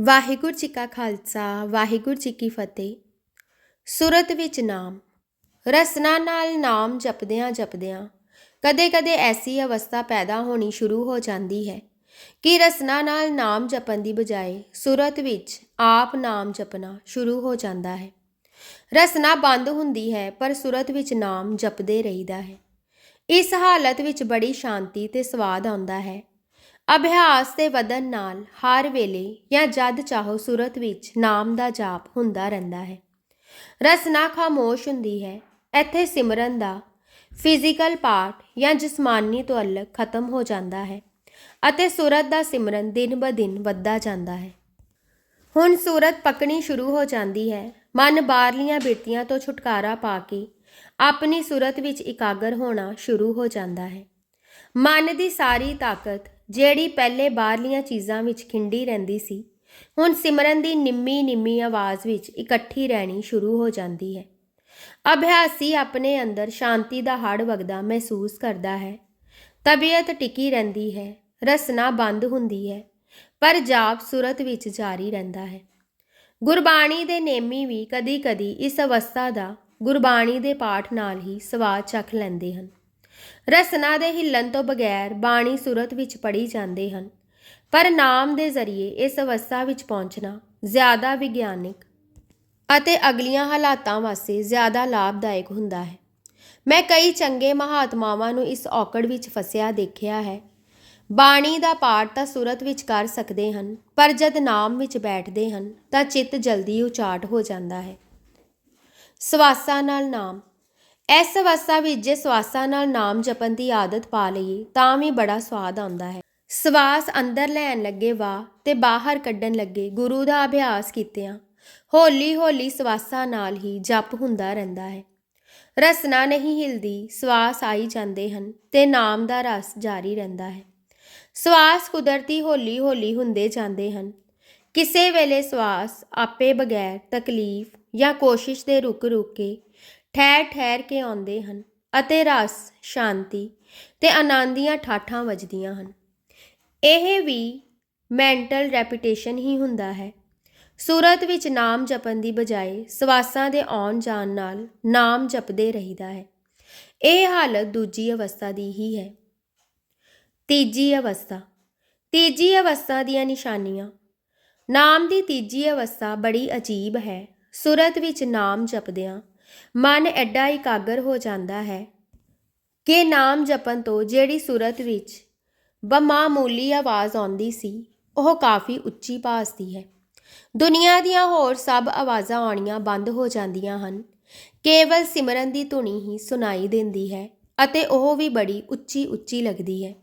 ਵਾਹਿਗੁਰੂ ਜੀ ਕਾ ਖਾਲਸਾ, ਵਾਹਿਗੁਰੂ ਜੀ ਕੀ ਫਤਿਹ। ਸੁਰਤ ਵਿੱਚ ਨਾਮ। ਰਸਨਾ ਨਾਲ ਨਾਮ ਜਪਦਿਆਂ ਜਪਦਿਆਂ ਕਦੇ-ਕਦੇ ਐਸੀ ਅਵਸਥਾ ਪੈਦਾ ਹੋਣੀ ਸ਼ੁਰੂ ਹੋ ਜਾਂਦੀ ਹੈ ਕਿ ਰਸਨਾ ਨਾਲ ਨਾਮ ਜਪਣ ਦੀ ਬਜਾਏ ਸੁਰਤ ਵਿੱਚ ਆਪ ਨਾਮ ਜਪਣਾ ਸ਼ੁਰੂ ਹੋ ਜਾਂਦਾ ਹੈ। ਰਸਨਾ ਬੰਦ ਹੁੰਦੀ ਹੈ, ਪਰ ਸੁਰਤ ਵਿੱਚ ਨਾਮ ਜਪਦੇ ਰਹੀਦਾ ਹੈ। ਇਸ ਹਾਲਤ ਵਿੱਚ ਬੜੀ ਸ਼ਾਂਤੀ ਤੇ ਸਵਾਦ ਆਉਂਦਾ ਹੈ। ਅਭਿਆਸ ਦੇ ਵਧਣ ਨਾਲ ਹਰ ਵੇਲੇ ਜਾਂ ਜਦ ਚਾਹੋ ਸੂਰਤ ਵਿੱਚ ਨਾਮ ਦਾ ਜਾਪ ਹੁੰਦਾ ਰਹਿੰਦਾ ਹੈ। ਰਸਨਾ ਖਾਮੋਸ਼ ਹੁੰਦੀ ਹੈ। ਇੱਥੇ ਸਿਮਰਨ ਦਾ ਫਿਜ਼ੀਕਲ ਪਾਰਟ ਜਾਂ ਜਿਸਮਾਨੀ ਤੋਂ ਅਲੱਗ ਖਤਮ ਹੋ ਜਾਂਦਾ ਹੈ ਅਤੇ ਸੂਰਤ ਦਾ ਸਿਮਰਨ ਦਿਨ ਬ ਦਿਨ ਵੱਧਦਾ ਜਾਂਦਾ ਹੈ। ਹੁਣ ਸੂਰਤ ਪਕਣੀ ਸ਼ੁਰੂ ਹੋ ਜਾਂਦੀ ਹੈ। ਮਨ ਬਾਹਰਲੀਆਂ ਬਿਰਤੀਆਂ ਤੋਂ ਛੁਟਕਾਰਾ ਪਾ ਕੇ ਆਪਣੀ ਸੂਰਤ ਵਿੱਚ ਇਕਾਗਰ ਹੋਣਾ ਸ਼ੁਰੂ ਹੋ ਜਾਂਦਾ ਹੈ। ਮਨ ਦੀ ਸਾਰੀ ਤਾਕਤ ਜਿਹੜੀ ਪਹਿਲੇ ਬਾਹਰਲੀਆਂ ਚੀਜ਼ਾਂ ਵਿੱਚ ਖਿੰਡੀ ਰਹਿੰਦੀ ਸੀ, ਹੁਣ ਸਿਮਰਨ ਦੀ ਨਿੰਮੀ ਨਿੰਮੀ ਆਵਾਜ਼ ਵਿੱਚ ਇਕੱਠੀ ਰਹਿਣੀ ਸ਼ੁਰੂ ਹੋ ਜਾਂਦੀ ਹੈ। ਅਭਿਆਸੀ ਆਪਣੇ ਅੰਦਰ ਸ਼ਾਂਤੀ ਦਾ ਹੜ ਵਗਦਾ ਮਹਿਸੂਸ ਕਰਦਾ ਹੈ। ਤਬੀਅਤ ਟਿਕੀ ਰਹਿੰਦੀ ਹੈ, ਰਸਨਾ ਬੰਦ ਹੁੰਦੀ ਹੈ, ਪਰ ਜਾਪ ਸੁਰਤ ਵਿੱਚ ਜਾਰੀ ਰਹਿੰਦਾ ਹੈ। ਗੁਰਬਾਣੀ ਦੇ ਨੇਮੀ ਵੀ ਕਦੀ-ਕਦੀ ਇਸ ਅਵਸਥਾ ਦਾ ਗੁਰਬਾਣੀ ਦੇ ਪਾਠ ਨਾਲ ਹੀ ਸਵਾਦ ਚੱਖ ਲੈਂਦੇ ਹਨ। ਰਸਨਾ ਦੇ ਹਿੱਲਣ ਤੋਂ ਬਗੈਰ ਬਾਣੀ ਸੁਰਤ ਵਿੱਚ ਪੜੀ ਜਾਂਦੇ ਹਨ। ਪਰ ਨਾਮ ਦੇ ਜ਼ਰੀਏ ਇਸ ਅਵਸਥਾ ਵਿੱਚ ਪਹੁੰਚਣਾ ਜ਼ਿਆਦਾ ਵਿਗਿਆਨਿਕ ਅਤੇ ਅਗਲੀਆਂ ਹਾਲਾਤਾਂ ਵਾਸਤੇ ਜ਼ਿਆਦਾ ਲਾਭਦਾਇਕ ਹੁੰਦਾ ਹੈ। ਮੈਂ ਕਈ ਚੰਗੇ ਮਹਾਤਮਾਵਾਂ ਨੂੰ ਇਸ ਔਕੜ ਵਿੱਚ ਫਸਿਆ ਦੇਖਿਆ ਹੈ। ਬਾਣੀ ਦਾ ਪਾਠ ਤਾਂ ਸੁਰਤ ਵਿੱਚ ਕਰ ਸਕਦੇ ਹਨ, ਪਰ ਜਦ ਨਾਮ ਵਿੱਚ ਬੈਠਦੇ ਹਨ ਤਾਂ ਚਿੱਤ ਜਲਦੀ ਉਚਾਟ ਹੋ ਜਾਂਦਾ ਹੈ। ਸਵਾਸਾਂ ਨਾਲ ਨਾਮ ਇਸ ਅਵਸਥਾ ਵਿੱਚ ਜੇ ਸਵਾਸਾਂ ਨਾਲ ਨਾਮ ਜਪਣ ਦੀ ਆਦਤ ਪਾ ਲਈਏ, ਤਾਂ ਵੀ ਬੜਾ ਸਵਾਦ ਆਉਂਦਾ ਹੈ। ਸਵਾਸ ਅੰਦਰ ਲੈਣ ਲੱਗੇ ਵਾ ਤੇ ਬਾਹਰ ਕੱਢਣ ਲੱਗੇ ਗੁਰੂ ਦਾ ਅਭਿਆਸ ਕੀਤਿਆਂ ਹੌਲੀ ਹੌਲੀ ਸਵਾਸਾਂ ਨਾਲ ਹੀ ਜਪ ਹੁੰਦਾ ਰਹਿੰਦਾ ਹੈ। ਰਸਨਾ ਨਹੀਂ ਹਿਲਦੀ, ਸਵਾਸ ਆਈ ਜਾਂਦੇ ਹਨ ਤੇ ਨਾਮ ਦਾ ਰਸ ਜਾਰੀ ਰਹਿੰਦਾ ਹੈ। ਸਵਾਸ ਕੁਦਰਤੀ ਹੌਲੀ ਹੌਲੀ ਹੁੰਦੇ ਜਾਂਦੇ ਹਨ। ਕਿਸੇ ਵੇਲੇ ਸਵਾਸ ਆਪੇ ਬਗੈਰ ਤਕਲੀਫ ਜਾਂ ਕੋਸ਼ਿਸ਼ ਦੇ ਰੁਕ ਰੁਕ ਕੇ ਠਹਿਰ ਠਹਿਰ ਕੇ ਆਉਂਦੇ ਹਨ ਅਤੇ ਰਸ, ਸ਼ਾਂਤੀ ਤੇ ਆਨੰਦ ਦੀਆਂ ਠਾਠਾਂ ਵੱਜਦੀਆਂ ਹਨ। ਇਹ ਵੀ ਮੈਂਟਲ ਰੈਪੀਟੇਸ਼ਨ ਹੀ ਹੁੰਦਾ ਹੈ। ਸੂਰਤ ਵਿੱਚ ਨਾਮ ਜਪਣ ਦੀ ਬਜਾਏ ਸਵਾਸਾਂ ਦੇ ਆਉਣ ਜਾਣ ਨਾਲ ਨਾਮ ਜਪਦੇ ਰਹੀਦਾ ਹੈ। ਇਹ ਹਾਲਤ ਦੂਜੀ ਅਵਸਥਾ ਦੀ ਹੀ ਹੈ। ਤੀਜੀ ਅਵਸਥਾ। ਤੀਜੀ ਅਵਸਥਾ ਦੀਆਂ ਨਿਸ਼ਾਨੀਆਂ। ਨਾਮ ਦੀ ਤੀਜੀ ਅਵਸਥਾ ਬੜੀ ਅਜੀਬ ਹੈ। ਸੁਰਤ ਵਿੱਚ ਨਾਮ ਜਪਦਿਆਂ ਮਨ ਐਡਾ ਇਕਾਗਰ ਹੋ ਜਾਂਦਾ ਹੈ ਕਿ ਨਾਮ ਜਪਣ ਤੋਂ ਜਿਹੜੀ ਸੂਰਤ ਵਿੱਚ ਬਮਾਮੂਲੀ ਆਵਾਜ਼ ਆਉਂਦੀ ਸੀ, ਉਹ ਕਾਫੀ ਉੱਚੀ ਭਾਸਦੀ ਹੈ। ਦੁਨੀਆ ਦੀਆਂ ਹੋਰ ਸਭ ਆਵਾਜ਼ਾਂ ਆਉਣੀਆਂ ਬੰਦ ਹੋ ਜਾਂਦੀਆਂ ਹਨ। ਕੇਵਲ ਸਿਮਰਨ ਦੀ ਧੁਨੀ ਹੀ ਸੁਣਾਈ ਦਿੰਦੀ ਹੈ ਅਤੇ ਉਹ ਵੀ ਬੜੀ ਉੱਚੀ ਉੱਚੀ ਲੱਗਦੀ ਹੈ।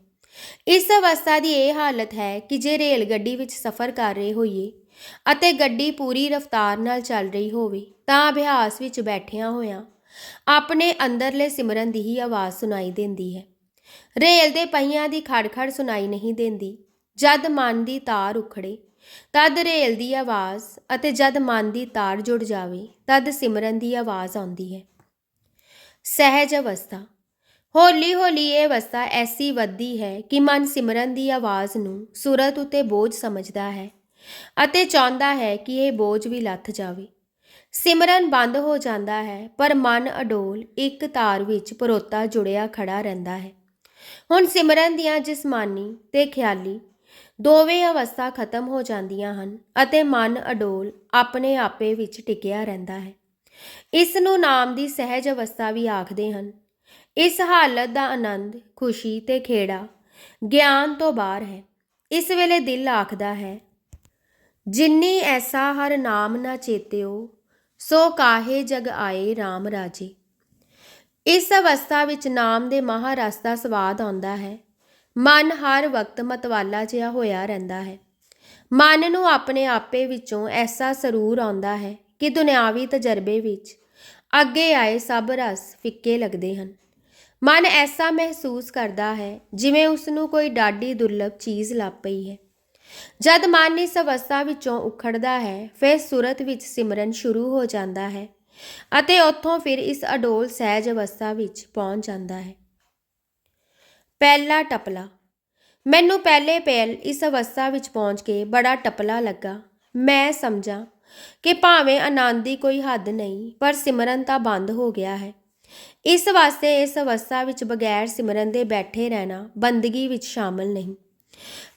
ਇਸ ਅਵਸਥਾ ਦੀ ਇਹ ਹਾਲਤ ਹੈ ਕਿ ਜੇ ਰੇਲ ਗੱਡੀ ਵਿੱਚ ਸਫ਼ਰ ਕਰ ਰਹੇ ਹੋਈਏ ਅਤੇ ਗੱਡੀ ਪੂਰੀ ਰਫ਼ਤਾਰ ਨਾਲ ਚੱਲ ਰਹੀ ਹੋਵੇ, ਤਾਂ ਅਭਿਆਸ ਵਿੱਚ ਬੈਠਿਆਂ ਹੋਇਆਂ ਆਪਣੇ ਅੰਦਰਲੇ ਸਿਮਰਨ ਦੀ ਹੀ ਆਵਾਜ਼ ਸੁਣਾਈ ਦਿੰਦੀ ਹੈ। ਰੇਲ ਦੇ ਪਹੀਆਂ ਦੀ ਖੜਖੜ ਸੁਣਾਈ ਨਹੀਂ ਦਿੰਦੀ। ਜਦ ਮਨ ਦੀ ਤਾਰ ਉਖੜੇ, ਤਦ ਰੇਲ ਦੀ ਆਵਾਜ਼ ਅਤੇ ਜਦ ਮਨ ਦੀ ਤਾਰ ਜੁੜ ਜਾਵੇ, ਤਦ ਸਿਮਰਨ ਦੀ ਆਵਾਜ਼ ਆਉਂਦੀ ਹੈ। ਸਹਿਜ ਅਵਸਥਾ। ਹੌਲੀ ਹੌਲੀ ਇਹ ਅਵਸਥਾ ਐਸੀ ਵੱਧਦੀ ਹੈ ਕਿ ਮਨ ਸਿਮਰਨ ਦੀ ਆਵਾਜ਼ ਨੂੰ ਸੁਰਤ ਉਤੇ ਬੋਝ ਸਮਝਦਾ ਹੈ। ਅਤੇ ਚਾਹੁੰਦਾ ਹੈ ਕਿ ਇਹ ਬੋਝ ਵੀ ਲੱਥ ਜਾਵੇ। ਸਿਮਰਨ ਬੰਦ ਹੋ ਜਾਂਦਾ ਹੈ, ਪਰ ਮਨ ਅਡੋਲ ਇੱਕ ਤਾਰ ਵਿੱਚ ਪਰੋਤਾ ਜੁੜਿਆ ਖੜਾ ਰਹਿੰਦਾ ਹੈ। ਹੁਣ ਸਿਮਰਨ ਦੀਆਂ ਜਿਸਮਾਨੀ ਤੇ ਖਿਆਲੀ ਦੋਵੇਂ ਅਵਸਥਾ ਖਤਮ ਹੋ ਜਾਂਦੀਆਂ ਹਨ ਅਤੇ ਮਨ ਅਡੋਲ ਆਪਣੇ ਆਪੇ ਵਿੱਚ ਟਿਕਿਆ ਰਹਿੰਦਾ ਹੈ। ਇਸ ਨੂੰ ਨਾਮ ਦੀ ਸਹਿਜ ਅਵਸਥਾ ਵੀ ਆਖਦੇ ਹਨ। ਇਸ ਹਾਲਤ ਦਾ ਆਨੰਦ, ਖੁਸ਼ੀ ਤੇ ਖੇੜਾ ਗਿਆਨ ਤੋਂ ਬਾਹਰ ਹੈ। ਇਸ ਵੇਲੇ ਦਿਲ ਆਖਦਾ ਹੈ ਜਿਨਨੀ ਐਸਾ ਹਰ ਨਾਮ ਨਾ ਚੇਤਿਓ, ਸੋ ਕਾਹੇ ਜਗ ਆਏ RAM ਰਾਜੇ। ਇਸ ਅਵਸਥਾ ਵਿੱਚ ਨਾਮ ਦੇ ਮਹਾਰਸ ਦਾ ਸਵਾਦ ਆਉਂਦਾ ਹੈ। ਮਨ ਹਰ ਵਕਤ ਮਤਵਾਲਾ ਜਿਹਾ ਹੋਇਆ ਰਹਿੰਦਾ ਹੈ। ਮਨ ਨੂੰ ਆਪਣੇ ਆਪੇ ਵਿੱਚੋਂ ਐਸਾ ਸਰੂਰ ਆਉਂਦਾ ਹੈ ਕਿ ਦੁਨਿਆਵੀ ਤਜਰਬੇ ਵਿੱਚ ਅੱਗੇ ਆਏ ਸਭ ਰਸ ਫਿੱਕੇ ਲੱਗਦੇ ਹਨ। ਮਨ ਐਸਾ ਮਹਿਸੂਸ ਕਰਦਾ ਹੈ ਜਿਵੇਂ ਉਸ ਨੂੰ ਕੋਈ ਡਾਢੀ ਦੁਰਲਭ ਚੀਜ਼ ਲੱਭ ਪਈ ਹੈ। ਜਦ ਮਨ ਇਸ ਅਵਸਥਾ ਵਿੱਚੋਂ ਉਖੜਦਾ ਹੈ, ਫਿਰ ਸੁਰਤ ਵਿੱਚ ਸਿਮਰਨ ਸ਼ੁਰੂ ਹੋ ਜਾਂਦਾ ਹੈ ਅਤੇ ਉੱਥੋਂ ਫਿਰ ਇਸ ਅਡੋਲ ਸਹਿਜ ਅਵਸਥਾ ਵਿੱਚ ਪਹੁੰਚ ਜਾਂਦਾ ਹੈ। ਪਹਿਲਾ ਟਪਲਾ। ਮੈਨੂੰ ਪਹਿਲੇ ਪਹਿਲ ਇਸ ਅਵਸਥਾ ਵਿੱਚ ਪਹੁੰਚ ਕੇ ਬੜਾ ਟਪਲਾ ਲੱਗਾ। ਮੈਂ ਸਮਝਾਂ ਕਿ ਭਾਵੇਂ ਆਨੰਦ ਦੀ ਕੋਈ ਹੱਦ ਨਹੀਂ, ਪਰ ਸਿਮਰਨ ਤਾਂ ਬੰਦ ਹੋ ਗਿਆ ਹੈ। ਇਸ ਵਾਸਤੇ ਇਸ ਅਵਸਥਾ ਵਿੱਚ ਬਗੈਰ ਸਿਮਰਨ ਦੇ ਬੈਠੇ ਰਹਿਣਾ ਬੰਦਗੀ ਵਿੱਚ ਸ਼ਾਮਲ ਨਹੀਂ।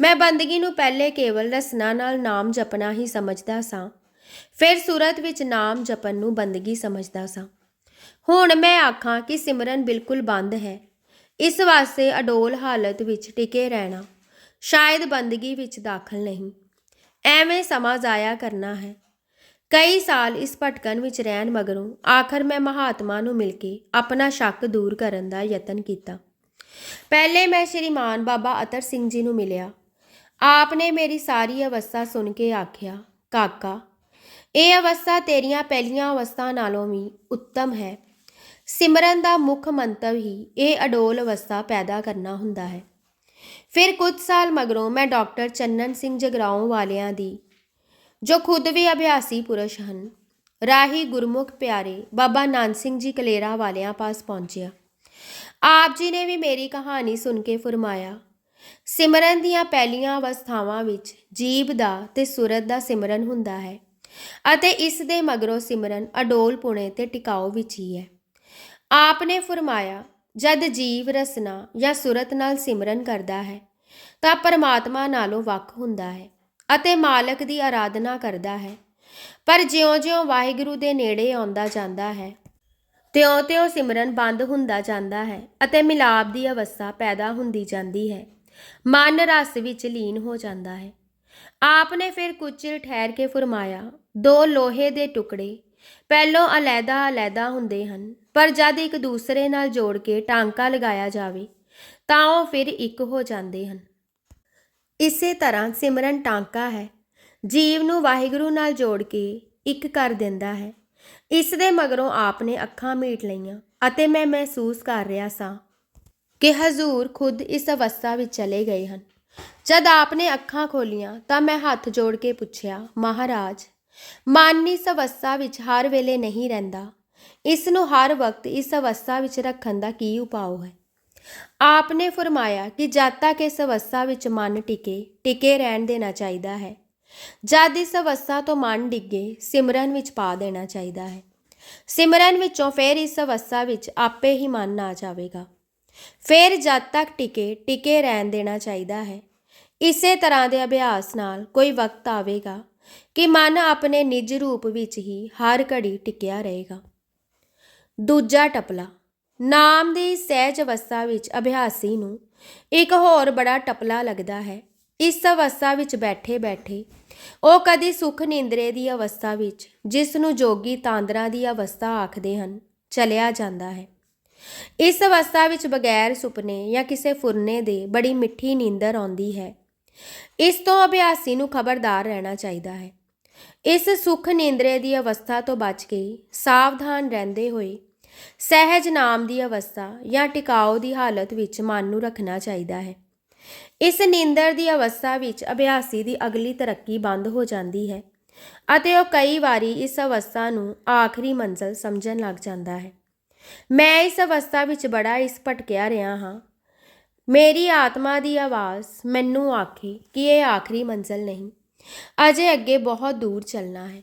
ਮੈਂ ਬੰਦਗੀ ਨੂੰ ਪਹਿਲੇ ਕੇਵਲ ਰਸਨਾ ਨਾਲ ਨਾਮ ਜਪਣਾ ਹੀ ਸਮਝਦਾ ਸਾਂ। ਫਿਰ ਸੂਰਤ ਵਿੱਚ ਨਾਮ ਜਪਣ ਨੂੰ ਬੰਦਗੀ ਸਮਝਦਾ ਸਾਂ। ਹੁਣ ਮੈਂ ਆਖਾਂ ਕਿ ਸਿਮਰਨ ਬਿਲਕੁਲ ਬੰਦ ਹੈ। ਇਸ ਵਾਸਤੇ ਅਡੋਲ ਹਾਲਤ ਵਿੱਚ ਟਿਕੇ ਰਹਿਣਾ ਸ਼ਾਇਦ ਬੰਦਗੀ ਵਿੱਚ ਦਾਖਲ ਨਹੀਂ। ਐਵੇਂ ਸਮਾਂ ਜ਼ਾਇਆ ਕਰਨਾ ਹੈ। ਕਈ ਸਾਲ ਇਸ ਭਟਕਣ ਵਿੱਚ ਰਹਿਣ ਮਗਰੋਂ ਆਖਰ ਮੈਂ ਮਹਾਤਮਾ ਨੂੰ ਮਿਲ ਕੇ ਆਪਣਾ ਸ਼ੱਕ ਦੂਰ ਕਰਨ ਦਾ ਯਤਨ ਕੀਤਾ। ਪਹਿਲੇ ਮੈਂ ਸ਼੍ਰੀਮਾਨ ਬਾਬਾ ਅਤਰ ਸਿੰਘ ਜੀ ਨੂੰ ਮਿਲਿਆ। ਆਪ ਨੇ ਮੇਰੀ ਸਾਰੀ ਅਵਸਥਾ ਸੁਣ ਕੇ ਆਖਿਆ, ਕਾਕਾ, ਇਹ ਅਵਸਥਾ ਤੇਰੀਆਂ ਪਹਿਲੀਆਂ ਅਵਸਥਾ ਨਾਲੋਂ ਵੀ ਉੱਤਮ ਹੈ। ਸਿਮਰਨ ਦਾ ਮੁੱਖ ਮੰਤਵ ਹੀ ਇਹ ਅਡੋਲ ਅਵਸਥਾ ਪੈਦਾ ਕਰਨਾ ਹੁੰਦਾ ਹੈ। ਫਿਰ ਕੁਝ ਸਾਲ ਮਗਰੋਂ ਮੈਂ ਡਾਕਟਰ ਚੰਨਨ ਸਿੰਘ ਜਗਰਾਉਂ ਵਾਲਿਆਂ ਦੀ, ਜੋ ਖੁਦ ਵੀ ਅਭਿਆਸੀ ਪੁਰਸ਼ ਹਨ, ਰਾਹੀ ਗੁਰਮੁਖ ਪਿਆਰੇ ਬਾਬਾ ਨਾਨਕ ਸਿੰਘ ਜੀ ਕਲੇਰਾ ਵਾਲਿਆਂ ਪਾਸ ਪਹੁੰਚਿਆ। ਆਪ ਜੀ ਨੇ ਵੀ ਮੇਰੀ ਕਹਾਣੀ ਸੁਣ ਕੇ ਫਰਮਾਇਆ, ਸਿਮਰਨ ਦੀਆਂ ਪਹਿਲੀਆਂ ਅਵਸਥਾਵਾਂ ਵਿੱਚ ਜੀਵ ਦਾ ਤੇ ਸੁਰਤ ਦਾ ਸਿਮਰਨ ਹੁੰਦਾ ਹੈ ਅਤੇ ਇਸ ਦੇ ਮਗਰੋਂ ਸਿਮਰਨ ਅਡੋਲ ਪੁਣੇ ਤੇ ਟਿਕਾਓ ਵਿੱਚ ਹੀ ਹੈ। ਆਪ ਨੇ ਫਰਮਾਇਆ, ਜਦ ਜੀਵ ਰਸਨਾ ਜਾਂ ਸੁਰਤ ਨਾਲ ਸਿਮਰਨ ਕਰਦਾ ਹੈ, ਤਾਂ ਪਰਮਾਤਮਾ ਨਾਲੋਂ ਵੱਖ ਹੁੰਦਾ ਹੈ ਅਤੇ ਮਾਲਕ ਦੀ ਆਰਾਧਨਾ ਕਰਦਾ ਹੈ। ਪਰ ਜਿਉਂ-ਜਿਉਂ ਵਾਹਿਗੁਰੂ ਦੇ ਨੇੜੇ ਆਉਂਦਾ ਜਾਂਦਾ ਹੈ ਤਿਉਂ-ਤਿਉਂ ਸਿਮਰਨ ਬੰਦ ਹੁੰਦਾ ਜਾਂਦਾ ਹੈ ਅਤੇ ਮਿਲਾਪ ਦੀ ਅਵਸਥਾ ਪੈਦਾ ਹੁੰਦੀ ਜਾਂਦੀ ਹੈ। ਮਨ ਰਸ ਵਿੱਚ ਲੀਨ ਹੋ ਜਾਂਦਾ ਹੈ। ਆਪ ਨੇ ਫਿਰ ਕੁਝ ਚਿਰ ਠਹਿਰ ਕੇ ਫਰਮਾਇਆ, ਦੋ ਲੋਹੇ ਦੇ ਟੁਕੜੇ ਪਹਿਲੋਂ ਅਲੈਦਾ-ਅਲੈਦਾ ਹੁੰਦੇ ਹਨ, ਪਰ ਜਦ ਇੱਕ ਦੂਸਰੇ ਨਾਲ ਜੋੜ ਕੇ ਟਾਂਕਾ ਲਗਾਇਆ ਜਾਵੇ, ਤਾਂ ਉਹ ਫਿਰ ਇੱਕ ਹੋ ਜਾਂਦੇ ਹਨ। ਇਸੇ ਤਰ੍ਹਾਂ ਸਿਮਰਨ ਟਾਂਕਾ ਹੈ। ਜੀਵ ਨੂੰ ਵਾਹਿਗੁਰੂ ਨਾਲ ਜੋੜ ਕੇ ਇੱਕ ਕਰ ਦਿੰਦਾ ਹੈ। ਇਸ ਦੇ ਮਗਰੋਂ ਆਪ ਨੇ ਅੱਖਾਂ ਮੀਟ ਲਈਆਂ ਅਤੇ ਮੈਂ ਮਹਿਸੂਸ ਕਰ ਰਿਹਾ ਸਾਂ ਕਿ ਹਜ਼ੂਰ ਖੁਦ ਇਸ ਅਵਸਥਾ ਵਿੱਚ ਚਲੇ ਗਏ ਹਨ। ਜਦ ਆਪ ਨੇ ਅੱਖਾਂ ਖੋਲੀਆਂ ਤਾਂ ਮੈਂ ਹੱਥ ਜੋੜ ਕੇ ਪੁੱਛਿਆ, ਮਹਾਰਾਜ, ਮਨ ਇਸ ਅਵਸਥਾ ਵਿੱਚ ਹਰ ਵੇਲੇ ਨਹੀਂ ਰਹਿੰਦਾ। ਇਸ ਨੂੰ ਹਰ ਵਕਤ ਇਸ ਅਵਸਥਾ ਵਿੱਚ ਰੱਖਣ ਦਾ ਕੀ ਉਪਾਅ ਹੈ? ਆਪ ਨੇ ਫਰਮਾਇਆ ਕਿ ਜਦ ਤੱਕ ਇਸ ਅਵਸਥਾ ਵਿੱਚ ਮਨ ਟਿਕੇ ਟਿਕੇ ਰਹਿਣ ਦੇਣਾ ਚਾਹੀਦਾ ਹੈ। ਜਦ ਇਸ ਅਵਸਥਾ ਤੋਂ ਮਨ ਡਿੱਗੇ, ਸਿਮਰਨ ਵਿੱਚ ਪਾ ਦੇਣਾ ਚਾਹੀਦਾ ਹੈ। ਸਿਮਰਨ ਵਿੱਚੋਂ ਫਿਰ ਇਸ ਅਵਸਥਾ ਵਿੱਚ ਆਪੇ ਹੀ ਮਨ ਆ ਜਾਵੇਗਾ। ਫਿਰ ਜਦ ਤੱਕ ਟਿਕੇ ਟਿਕੇ ਰਹਿਣ ਦੇਣਾ ਚਾਹੀਦਾ ਹੈ। ਇਸੇ ਤਰ੍ਹਾਂ ਦੇ ਅਭਿਆਸ ਨਾਲ ਕੋਈ ਵਕਤ ਆਵੇਗਾ ਕਿ ਮਨ ਆਪਣੇ ਨਿਜ ਰੂਪ ਵਿੱਚ ਹੀ ਹਰ ਘੜੀ ਟਿਕਿਆ ਰਹੇਗਾ। ਦੂਜਾ ਟਪਲਾ, ਨਾਮ ਦੀ ਸਹਿਜ ਅਵਸਥਾ ਵਿੱਚ ਅਭਿਆਸੀ ਨੂੰ ਇੱਕ ਹੋਰ ਬੜਾ ਟਪਲਾ ਲੱਗਦਾ ਹੈ। ਇਸ ਅਵਸਥਾ ਵਿੱਚ ਬੈਠੇ ਬੈਠੇ, ਉਹ ਕਦੀ ਸੁਖ ਨਿੰਦਰੇ ਦੀ ਅਵਸਥਾ ਵਿੱਚ, ਜਿਸ ਨੂੰ ਜੋਗੀ ਤਾਂਦਰਾ ਦੀ ਅਵਸਥਾ ਆਖਦੇ ਹਨ, ਚਲਿਆ ਜਾਂਦਾ ਹੈ। ਇਸ ਅਵਸਥਾ ਵਿੱਚ ਬਗੈਰ ਸੁਪਨੇ ਜਾਂ ਕਿਸੇ ਫੁਰਨੇ ਦੇ ਬੜੀ ਮਿੱਠੀ ਨੀਂਦਰ ਆਉਂਦੀ ਹੈ। ਇਸ ਤੋਂ ਅਭਿਆਸੀ ਨੂੰ ਖਬਰਦਾਰ ਰਹਿਣਾ ਚਾਹੀਦਾ ਹੈ। ਇਸ ਸੁਖ ਨਿੰਦਰੇ ਦੀ ਅਵਸਥਾ ਤੋਂ ਬਚ ਕੇ ਸਾਵਧਾਨ ਰਹਿੰਦੇ ਹੋਏ, ਸਹਿਜ ਨਾਮ ਦੀ ਅਵਸਥਾ ਜਾਂ ਟਿਕਾਓ ਦੀ ਹਾਲਤ ਵਿੱਚ ਮਨ ਨੂੰ ਰੱਖਣਾ ਚਾਹੀਦਾ ਹੈ। ਇਸ ਨੀਂਦਰ ਦੀ ਅਵਸਥਾ ਵਿੱਚ ਅਭਿਆਸੀ ਦੀ ਅਗਲੀ ਤਰੱਕੀ ਬੰਦ ਹੋ ਜਾਂਦੀ ਹੈ ਅਤੇ ਉਹ ਕਈ ਵਾਰੀ ਇਸ ਅਵਸਥਾ ਨੂੰ ਆਖਰੀ ਮੰਜ਼ਲ ਸਮਝਣ ਲੱਗ ਜਾਂਦਾ ਹੈ। ਮੈਂ ਇਸ ਅਵਸਥਾ ਵਿੱਚ ਬੜਾ ਇਸ ਭਟਕਿਆ ਰਿਹਾ ਹਾਂ। ਮੇਰੀ ਆਤਮਾ ਦੀ ਆਵਾਜ਼ ਮੈਨੂੰ ਆਖੇ ਕਿ ਇਹ ਆਖਰੀ ਮੰਜ਼ਲ ਨਹੀਂ, ਅਜੇ ਅੱਗੇ ਬਹੁਤ ਦੂਰ ਚੱਲਣਾ ਹੈ।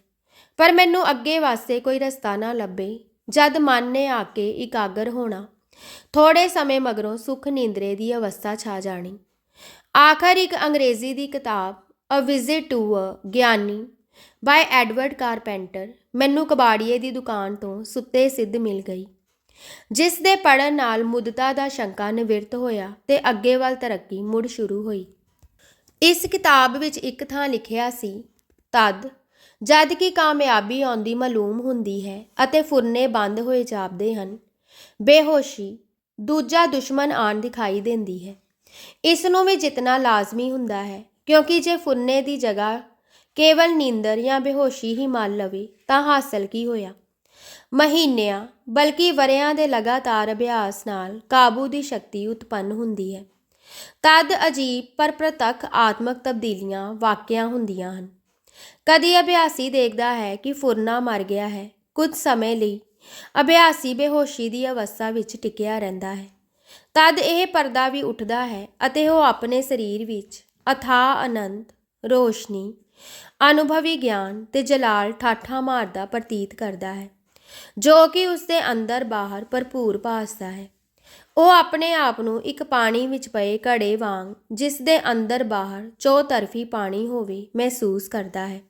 ਪਰ ਮੈਨੂੰ ਅੱਗੇ ਵਾਸਤੇ ਕੋਈ ਰਸਤਾ ਨਾ ਲੱਭੇ, ਜਦ ਮਨ ਨੇ ਆ ਕੇ ਇਕਾਗਰ ਹੋਣਾ। ਥੋੜੇ ਸਮੇਂ ਮਗਰੋਂ ਸੁਖ ਨੀਂਦਰੇ ਦੀ ਅਵਸਥਾ ਛਾ ਜਾਣੀ। ਆਖਰ ਇੱਕ ਅੰਗਰੇਜ਼ੀ ਦੀ ਕਿਤਾਬ a visit to a Gyani by Edward Carpenter ਮੈਨੂੰ ਕਬਾੜੀਏ ਦੀ ਦੁਕਾਨ ਤੋਂ ਸੁੱਤੇ ਸਿੱਧ ਮਿਲ ਗਈ, ਜਿਸ ਦੇ ਪੜਨ ਨਾਲ ਮੁੱਦਤਾ ਦਾ ਸ਼ੰਕਾ ਨਿਵਰਤ ਹੋਇਆ ਤੇ ਅੱਗੇ ਵੱਲ ਤਰੱਕੀ ਮੁੜ ਸ਼ੁਰੂ ਹੋਈ। ਇਸ ਕਿਤਾਬ ਵਿੱਚ ਇੱਕ ਥਾਂ ਲਿਖਿਆ ਸੀ, ਤਦ, ਜਦ ਕਿ ਕਾਮਯਾਬੀ ਆਉਂਦੀ ਮਾਲੂਮ ਹੁੰਦੀ ਹੈ ਅਤੇ ਫੁਰਨੇ ਬੰਦ ਹੋਏ ਜਾਪਦੇ ਹਨ, ਬੇਹੋਸ਼ੀ, ਦੂਜਾ ਦੁਸ਼ਮਣ ਆਣ ਦਿਖਾਈ ਦਿੰਦੀ ਹੈ। ਇਸ ਨੂੰ ਵੀ ਜਿੱਤਣਾ ਲਾਜ਼ਮੀ ਹੁੰਦਾ ਹੈ, ਕਿਉਂਕਿ ਜੇ ਫੁਰਨੇ ਦੀ ਜਗ੍ਹਾ ਕੇਵਲ ਨੀਂਦਰ ਜਾਂ ਬੇਹੋਸ਼ੀ ਹੀ ਮੰਨ ਲਵੇ, ਤਾਂ ਹਾਸਲ ਕੀ ਹੋਇਆ? ਮਹੀਨਿਆਂ, ਬਲਕਿ ਵਰਿਆਂ ਦੇ ਲਗਾਤਾਰ ਅਭਿਆਸ ਨਾਲ ਕਾਬੂ ਦੀ ਸ਼ਕਤੀ ਉਤਪੰਨ ਹੁੰਦੀ ਹੈ। ਤਦ ਅਜੀਬ ਪਰ ਪ੍ਰਤੱਖ ਆਤਮਕ ਤਬਦੀਲੀਆਂ ਵਾਕਿਆ ਹੁੰਦੀਆਂ ਹਨ। ਕਦੀ ਅਭਿਆਸੀ ਦੇਖਦਾ ਹੈ ਕਿ ਫੁਰਨਾ ਮਰ ਗਿਆ ਹੈ। ਕੁਝ ਸਮੇਂ ਲਈ ਅਭਿਆਸੀ ਬੇਹੋਸ਼ੀ ਦੀ ਅਵਸਥਾ ਵਿੱਚ ਟਿਕਿਆ ਰਹਿੰਦਾ ਹੈ। ਤਦ ਇਹ ਪਰਦਾ ਵੀ ਉੱਠਦਾ ਹੈ ਅਤੇ ਉਹ ਆਪਣੇ ਸਰੀਰ ਵਿੱਚ ਅਥਾਹ ਆਨੰਦ, ਰੋਸ਼ਨੀ, ਅਨੁਭਵੀ ਗਿਆਨ ਤੇ ਜਲਾਲ ਠਾਠਾ ਮਾਰਦਾ ਪ੍ਰਤੀਤ ਕਰਦਾ ਹੈ, ਜੋ ਕਿ ਉਸ ਦੇ ਅੰਦਰ ਬਾਹਰ ਭਰਪੂਰ ਭਾਸਦਾ ਹੈ। ਉਹ ਆਪਣੇ ਆਪ ਨੂੰ ਇੱਕ ਪਾਣੀ ਵਿੱਚ ਪਏ ਘੜੇ ਵਾਂਗ, ਜਿਸ ਦੇ ਅੰਦਰ ਬਾਹਰ ਚੌਤਰਫੀ ਪਾਣੀ ਹੋਵੇ, ਮਹਿਸੂਸ ਕਰਦਾ ਹੈ।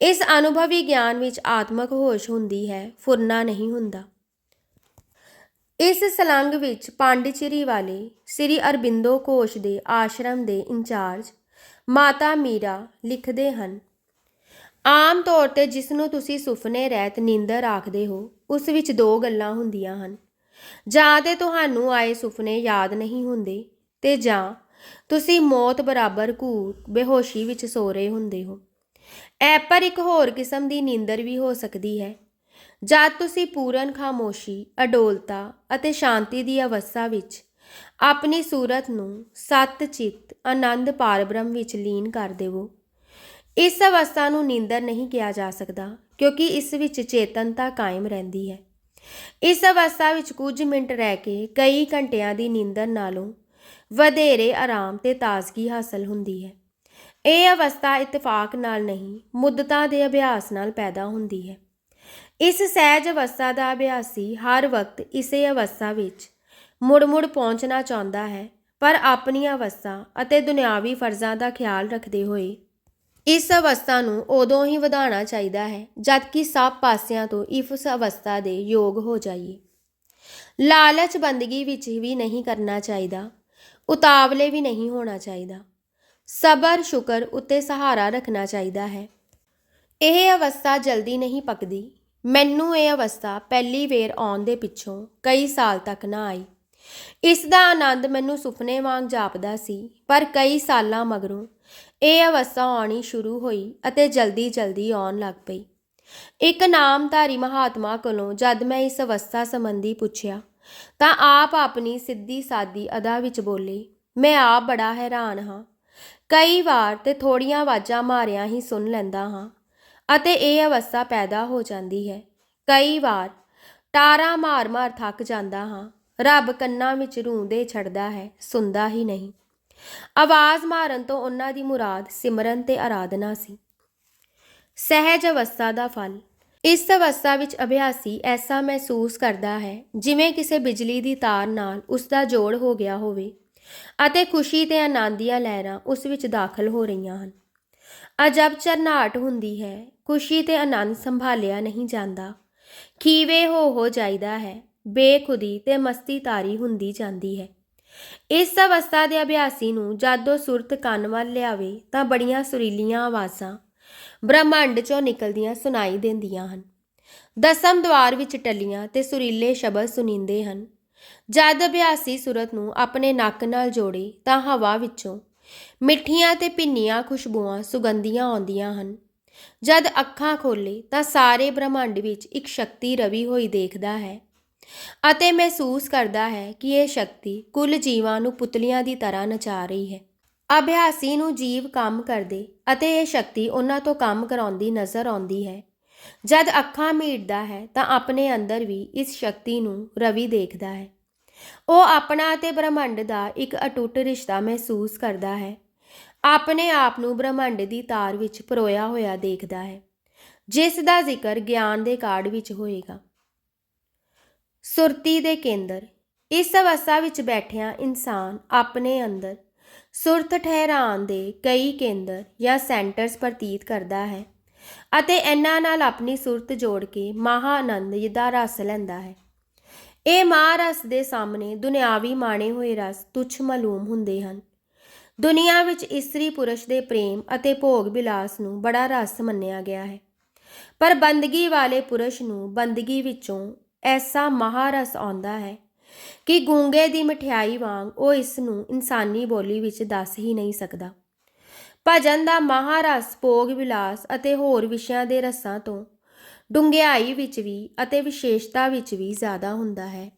ਇਸ ਅਨੁਭਵੀ ਗਿਆਨ ਵਿੱਚ ਆਤਮਕ ਹੋਸ਼ ਹੁੰਦੀ ਹੈ, ਫੁਰਨਾ ਨਹੀਂ ਹੁੰਦਾ। ਇਸ ਸਲੰਗ ਵਿੱਚ ਪਾਂਡਿਚੇਰੀ ਵਾਲੇ ਸ੍ਰੀ ਅਰਬਿੰਦੋ ਘੋਸ਼ ਦੇ ਆਸ਼ਰਮ ਦੇ ਇੰਚਾਰਜ ਮਾਤਾ ਮੀਰਾ ਲਿਖਦੇ ਹਨ, ਆਮ ਤੌਰ ਤੇ ਜਿਸ ਨੂੰ ਤੁਸੀਂ ਸੁਪਨੇ ਰਹਿਤ ਨੀਂਦਰ ਆਖਦੇ ਹੋ, ਉਸ ਵਿੱਚ ਦੋ ਗੱਲਾਂ ਹੁੰਦੀਆਂ ਹਨ। ਜਾਂ ਤੇ ਤੁਹਾਨੂੰ ਆਏ ਸੁਪਨੇ ਯਾਦ ਨਹੀਂ ਹੁੰਦੇ ਤੇ ਜਾਂ ਤੁਸੀਂ ਮੌਤ ਬਰਾਬਰ ਘੂਰ ਬੇਹੋਸ਼ੀ ਵਿੱਚ ਸੋ ਰਹੇ ਹੁੰਦੇ ਹੋ। ਇਹ ਪਰ ਇੱਕ ਹੋਰ ਕਿਸਮ ਦੀ ਨੀਂਦਰ ਵੀ ਹੋ ਸਕਦੀ ਹੈ। ਜਦ ਤੁਸੀਂ ਪੂਰਨ ਖਾਮੋਸ਼ੀ, ਅਡੋਲਤਾ ਅਤੇ ਸ਼ਾਂਤੀ ਦੀ ਅਵਸਥਾ ਵਿੱਚ ਆਪਣੀ ਸੂਰਤ ਨੂੰ ਸਤ ਚਿੱਤ ਆਨੰਦ ਪਾਰਬ੍ਰਹਮ ਵਿੱਚ ਲੀਨ ਕਰ ਦੇਵੋ, ਇਸ ਅਵਸਥਾ ਨੂੰ ਨੀਂਦਰ ਨਹੀਂ ਕਿਹਾ ਜਾ ਸਕਦਾ, ਕਿਉਂਕਿ ਇਸ ਵਿੱਚ ਚੇਤਨਤਾ ਕਾਇਮ ਰਹਿੰਦੀ ਹੈ। ਇਸ ਅਵਸਥਾ ਵਿੱਚ ਕੁਝ ਮਿੰਟ ਰਹਿ ਕੇ ਕਈ ਘੰਟਿਆਂ ਦੀ ਨੀਂਦਰ ਨਾਲੋਂ ਵਧੇਰੇ ਆਰਾਮ ਤੇ ਤਾਜ਼ਗੀ ਹਾਸਲ ਹੁੰਦੀ ਹੈ। ਇਹ ਅਵਸਥਾ ਇਤਫਾਕ ਨਾਲ ਨਹੀਂ, ਮੁੱਦਤਾਂ ਦੇ ਅਭਿਆਸ ਨਾਲ ਪੈਦਾ ਹੁੰਦੀ ਹੈ। ਇਸ ਸਹਿਜ ਅਵਸਥਾ ਦਾ ਅਭਿਆਸੀ ਹਰ ਵਕਤ ਇਸੇ ਅਵਸਥਾ ਵਿੱਚ ਮੁੜ-ਮੁੜ ਪਹੁੰਚਣਾ ਚਾਹੁੰਦਾ ਹੈ, ਪਰ ਆਪਣੀ ਅਵਸਥਾ ਅਤੇ ਦੁਨਿਆਵੀ ਫਰਜ਼ਾਂ ਦਾ ਖਿਆਲ ਰੱਖਦੇ ਹੋਏ ਇਸ ਅਵਸਥਾ ਨੂੰ ਉਦੋਂ ਹੀ ਵਧਾਉਣਾ ਚਾਹੀਦਾ ਹੈ ਜਦਕਿ ਸਭ ਪਾਸਿਆਂ ਤੋਂ ਇਸ ਅਵਸਥਾ ਦੇ ਯੋਗ ਹੋ ਜਾਈਏ। ਲਾਲਚ ਬੰਦਗੀ ਵਿੱਚ ਵੀ ਨਹੀਂ ਕਰਨਾ ਚਾਹੀਦਾ, ਉਤਾਵਲੇ ਵੀ ਨਹੀਂ ਹੋਣਾ ਚਾਹੀਦਾ, ਸਬਰ, ਸ਼ੁਕਰ ਉੱਤੇ ਸਹਾਰਾ ਰੱਖਣਾ ਚਾਹੀਦਾ ਹੈ। ਇਹ ਅਵਸਥਾ ਜਲਦੀ ਨਹੀਂ ਪੱਕਦੀ ਮੈਨੂੰ ਇਹ ਅਵਸਥਾ ਪਹਿਲੀ ਵੇਰ ਆਉਣ ਦੇ ਪਿੱਛੋਂ ਕਈ ਸਾਲ ਤੱਕ ਨਾ ਆਈ। ਇਸ ਦਾ ਆਨੰਦ ਮੈਨੂੰ ਸੁਪਨੇ ਵਾਂਗ ਜਾਪਦਾ ਸੀ, ਪਰ ਕਈ ਸਾਲਾਂ ਮਗਰੋਂ ਇਹ ਅਵਸਥਾ ਆਉਣੀ ਸ਼ੁਰੂ ਹੋਈ ਅਤੇ ਜਲਦੀ-ਜਲਦੀ ਆਉਣ ਲੱਗ ਪਈ। ਇੱਕ ਨਾਮਧਾਰੀ ਮਹਾਤਮਾ ਕੋਲੋਂ ਜਦ ਮੈਂ ਇਸ ਅਵਸਥਾ ਸੰਬੰਧੀ ਪੁੱਛਿਆ, ਤਾਂ ਆਪ ਆਪਣੀ ਸਿੱਧੀ ਸਾਦੀ ਅਦਾ ਵਿੱਚ ਬੋਲੇ, ਮੈਂ ਆਪ ਬੜਾ ਹੈਰਾਨ ਹਾਂ। ਕਈ ਵਾਰ ਤੇ ਥੋੜੀਆਂ ਆਵਾਜ਼ਾਂ ਮਾਰਿਆਂ ਹੀ ਸੁਣ ਲੈਂਦਾ ਹਾਂ। ਅਤੇ ਇਹ ਅਵਸਥਾ ਪੈਦਾ ਹੋ ਜਾਂਦੀ ਹੈ। ਕਈ ਵਾਰ ਟਾਰਾ ਮਾਰ-ਮਾਰ ਥੱਕ ਜਾਂਦਾ ਹਾਂ। ਰੱਬ ਕੰਨਾਂ ਵਿੱਚ ਰੂੰਦੇ ਛੱਡਦਾ ਹੈ, ਸੁਣਦਾ ਹੀ ਨਹੀਂ। ਆਵਾਜ਼ ਮਾਰਨ ਤੋਂ ਉਹਨਾਂ ਦੀ ਮੁਰਾਦ ਸਿਮਰਨ ਤੇ ਆਰਾਧਨਾ ਸੀ। ਸਹਿਜ ਅਵਸਥਾ ਦਾ ਫਲ। ਇਸ ਅਵਸਥਾ ਵਿੱਚ ਅਭਿਆਸੀ ਐਸਾ ਮਹਿਸੂਸ ਕਰਦਾ ਹੈ, ਜਿਵੇਂ ਕਿਸੇ ਬਿਜਲੀ ਦੀ ਤਾਰ ਨਾਲ ਉਸ ਦਾ ਜੋੜ ਹੋ ਗਿਆ ਹੋਵੇ ਅਤੇ ਖੁਸ਼ੀ ਤੇ ਆਨੰਦ ਦੀਆਂ ਲਹਿਰਾਂ ਉਸ ਵਿੱਚ ਦਾਖਲ ਹੋ ਰਹੀਆਂ ਹਨ। ਅਜਬ ਚਰਨਾਟ ਹੁੰਦੀ ਹੈ ਖੁਸ਼ੀ ਤੇ ਆਨੰਦ ਸੰਭਾਲਿਆ ਨਹੀਂ ਜਾਂਦਾ। ਖੀਵੇ ਹੋ ਹੋ ਜਾਈਦਾ ਹੈ, ਬੇਖੁਦੀ ਤੇ ਮਸਤੀ ਤਾਰੀ ਹੁੰਦੀ ਜਾਂਦੀ ਹੈ। ਇਸ ਅਵਸਥਾ ਦੇ ਅਭਿਆਸੀ ਨੂੰ ਜਦੋਂ ਸੁਰਤ ਕੰਨ ਵੱਲ ਲਿਆਵੇ ਤਾਂ ਬੜੀਆਂ ਸੁਰੀਲੀਆਂ ਆਵਾਜ਼ਾਂ ਬ੍ਰਹਮੰਡ ਚੋਂ ਨਿਕਲਦੀਆਂ ਸੁਣਾਈ ਦਿੰਦੀਆਂ ਹਨ। ਦਸਮ ਦਵਾਰ ਵਿੱਚ ਟੱਲੀਆਂ ਤੇ ਸੁਰੀਲੇ ਸ਼ਬਦ ਸੁਣੀਂਦੇ ਹਨ। ਜਦ ਅਭਿਆਸੀ ਸੁਰਤ ਨੂੰ ਆਪਣੇ ਨੱਕ ਨਾਲ ਜੋੜੇ ਤਾਂ ਹਵਾ ਵਿੱਚੋਂ ਮਿੱਠੀਆਂ ਤੇ ਭਿੰਨੀਆਂ ਖੁਸ਼ਬੂਆਂ ਸੁਗੰਧੀਆਂ ਆਉਂਦੀਆਂ ਹਨ। ਜਦ ਅੱਖਾਂ ਖੋਲ੍ਹੇ ਤਾਂ ਸਾਰੇ ਬ੍ਰਹਮੰਡ ਵਿੱਚ ਇੱਕ ਸ਼ਕਤੀ ਰਵੀ ਹੋਈ ਦੇਖਦਾ ਹੈ ਅਤੇ ਮਹਿਸੂਸ ਕਰਦਾ ਹੈ ਕਿ ਇਹ ਸ਼ਕਤੀ ਕੁੱਲ ਜੀਵਾਂ ਨੂੰ ਪੁਤਲੀਆਂ ਦੀ ਤਰ੍ਹਾਂ ਨਚਾ ਰਹੀ ਹੈ। ਅਭਿਆਸੀ ਨੂੰ ਜੀਵ ਕੰਮ ਕਰਦੇ ਅਤੇ ਇਹ ਸ਼ਕਤੀ ਉਹਨਾਂ ਤੋਂ ਕੰਮ ਕਰਾਉਂਦੀ ਨਜ਼ਰ ਆਉਂਦੀ ਹੈ। ਜਦ ਅੱਖਾਂ ਮੀਟਦਾ ਹੈ ਤਾਂ ਆਪਣੇ ਅੰਦਰ ਵੀ ਇਸ ਸ਼ਕਤੀ ਨੂੰ ਰਵੀ ਦੇਖਦਾ ਹੈ। ਉਹ ਆਪਣਾ ਅਤੇ ਬ੍ਰਹਮੰਡ ਦਾ ਇੱਕ ਅਟੁੱਟ ਰਿਸ਼ਤਾ ਮਹਿਸੂਸ ਕਰਦਾ ਹੈ। ਆਪਣੇ ਆਪ ਨੂੰ ਬ੍ਰਹਮੰਡ ਦੀ ਤਾਰ ਵਿੱਚ ਪਰੋਇਆ ਹੋਇਆ ਦੇਖਦਾ ਹੈ, ਜਿਸ ਦਾ ਜ਼ਿਕਰ ਗਿਆਨ ਦੇ ਕਾਰਡ ਵਿੱਚ ਹੋਏਗਾ। ਸੁਰਤੀ ਦੇ ਕੇਂਦਰ, ਇਸ ਅਵਸਥਾ ਵਿੱਚ ਬੈਠਿਆ ਇਨਸਾਨ ਆਪਣੇ ਅੰਦਰ ਸੁਰਤ ਠਹਿਰਾਣ ਦੇ ਕਈ ਕੇਂਦਰ ਜਾਂ ਸੈਂਟਰਸ ਪ੍ਰਤੀਤ ਕਰਦਾ ਹੈ ਅਤੇ ਇਹਨਾਂ ਨਾਲ ਆਪਣੀ ਸੁਰਤ ਜੋੜ ਕੇ ਮਹਾ ਆਨੰਦ ਦਾ ਰਸ ਲੈਂਦਾ ਹੈ। ਇਹ ਮਹਾਰਸ ਦੇ ਸਾਹਮਣੇ ਦੁਨਿਆਵੀ ਮਾਣੇ ਹੋਏ ਰਸ ਤੁਛ ਮਾਲੂਮ ਹੁੰਦੇ ਹਨ। ਦੁਨੀਆ ਵਿੱਚ ਇਸਤਰੀ ਪੁਰਸ਼ ਦੇ ਪ੍ਰੇਮ ਅਤੇ ਭੋਗ ਵਿਲਾਸ ਨੂੰ ਬੜਾ ਰਸ ਮੰਨਿਆ ਗਿਆ ਹੈ। ਪਰ ਬੰਦਗੀ ਵਾਲੇ ਪੁਰਸ਼ ਨੂੰ ਬੰਦਗੀ ਵਿੱਚੋਂ ਐਸਾ ਮਹਾਰਸ ਆਉਂਦਾ ਹੈ ਕਿ ਗੂੰਗੇ ਦੀ ਮਠਿਆਈ ਵਾਂਗ ਉਹ ਇਸ ਨੂੰ ਇਨਸਾਨੀ ਬੋਲੀ ਵਿੱਚ ਦੱਸ ਹੀ ਨਹੀਂ ਸਕਦਾ। ਭਜਨ ਦਾ ਮਹਾਰਸ ਭੋਗ ਵਿਲਾਸ ਅਤੇ ਹੋਰ ਵਿਸ਼ਿਆਂ ਦੇ ਰਸਾਂ ਤੋਂ ਡੁੰਗਿਆਈ ਵਿੱਚ ਵੀ ਅਤੇ ਵਿਸ਼ੇਸ਼ਤਾ ਵਿੱਚ ਵੀ ਜ਼ਿਆਦਾ ਹੁੰਦਾ ਹੈ